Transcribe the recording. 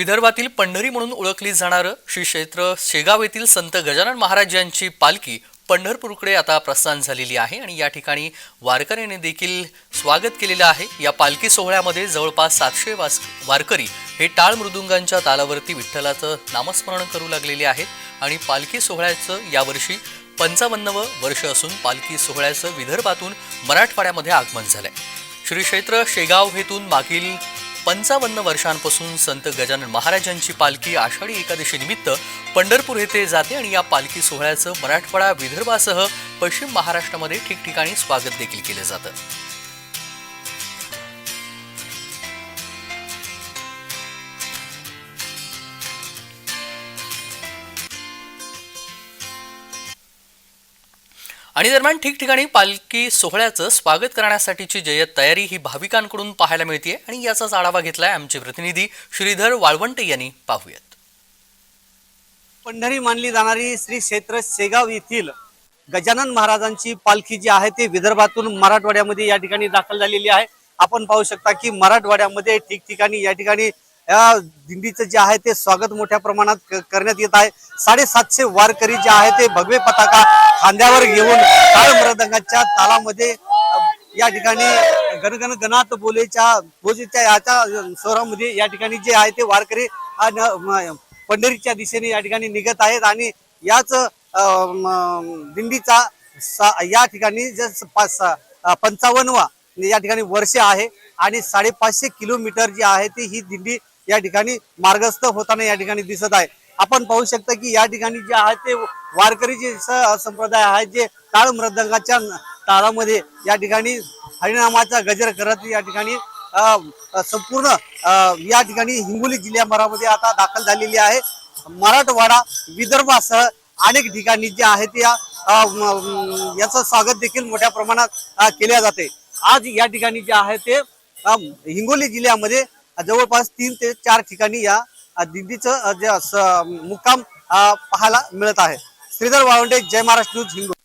विदर्भातील पंढरी म्हणून ओळखली जाणारं श्री क्षेत्र शेगाव येथील संत गजानन महाराज यांची पालखी पंढरपूरकडे आता प्रस्थान झालेली आहे आणि या ठिकाणी वारकऱ्यांनी देखील स्वागत केलेलं आहे. या पालखी सोहळ्यामध्ये जवळपास सातशे वास वारकरी हे टाळ मृदुंगांच्या तालावरती विठ्ठलाचं नामस्मरण करू लागलेले आहेत आणि पालखी सोहळ्याचं यावर्षी पंचावन्नवं वर्ष असून पालखी सोहळ्याचं विदर्भातून मराठवाड्यामध्ये आगमन झालंय. श्री क्षेत्र शेगाव हेतून मागील पंचावन्न वर्षांपासून संत गजानन महाराजांची पालखी आषाढी एकादशी निमित्त पंढरपूर येथे जाते आणि या पालखी सोहळ्याचं मराठवाडा विदर्भासह पश्चिम महाराष्ट्रामध्ये ठिकठिकाणी स्वागत देखील केलं जातं. आणि दरम्यान ठिकठिकाणी पालखी सोहळ्याचं स्वागत करण्यासाठीची जय्यत तयारी ही भाविकांकडून पाहायला मिळते आणि याचाच आढावा घेतलाय आमचे प्रतिनिधी श्रीधर वाळवंटे यांनी. पाहूयात. पंढरी मानली जाणारी श्री क्षेत्र शेगाव येथील गजानन महाराजांची पालखी जी आहे ती विदर्भातून मराठवाड्यामध्ये या ठिकाणी दाखल झालेली आहे. आपण पाहू शकता की मराठवाड्यामध्ये ठिकठिकाणी या ठिकाणी या दिंडीचं जे आहे ते स्वागत मोठ्या प्रमाणात क- करण्यात येत आहे. साडेसातशे वारकरी जे आहे ते भगवे पताका खांद्यावर घेऊन काळ मृदंगाच्या तालामध्ये या ठिकाणी गणगण गणात बोलेच्या बोजेच्या याच्या स्वरामध्ये या ठिकाणी जे आहे ते वारकरी पंढरीच्या दिशेने या ठिकाणी निघत आहेत आणि याच दिंडीचा सा- या ठिकाणी स- पंचावन्नवा या ठिकाणी वर्ष आहे आणि साडेपाचशे किलोमीटर जी आहे ती ही दिंडी या ठिकाणी मार्गस्थ होताना या ठिकाणी दिसत आहे. आपण पाहू शकता की या ठिकाणी जे आहे ते वारकरी जे स- संप्रदाय आहे जे टाळ मृदंगाच्या ताळामध्ये या ठिकाणी हरिनामाचा गजर करत या ठिकाणी संपूर्ण या ठिकाणी हिंगोली जिल्ह्याभरामध्ये आता दाखल झालेली आहे. मराठवाडा विदर्भासह अनेक ठिकाणी जे आहे ते या याचं स्वागत देखील मोठ्या प्रमाणात केल्या जाते. आज या ठिकाणी जे आहे ते हिंगोली जिल्ह्यामध्ये जवळपास तीन ते चार ठिकाणी या दिंडीचं जे मुक्काम अ, पाहायला मिळत आहे. श्रीधर वाळवंडे जय महाराष्ट्र न्यूज हिंगोली.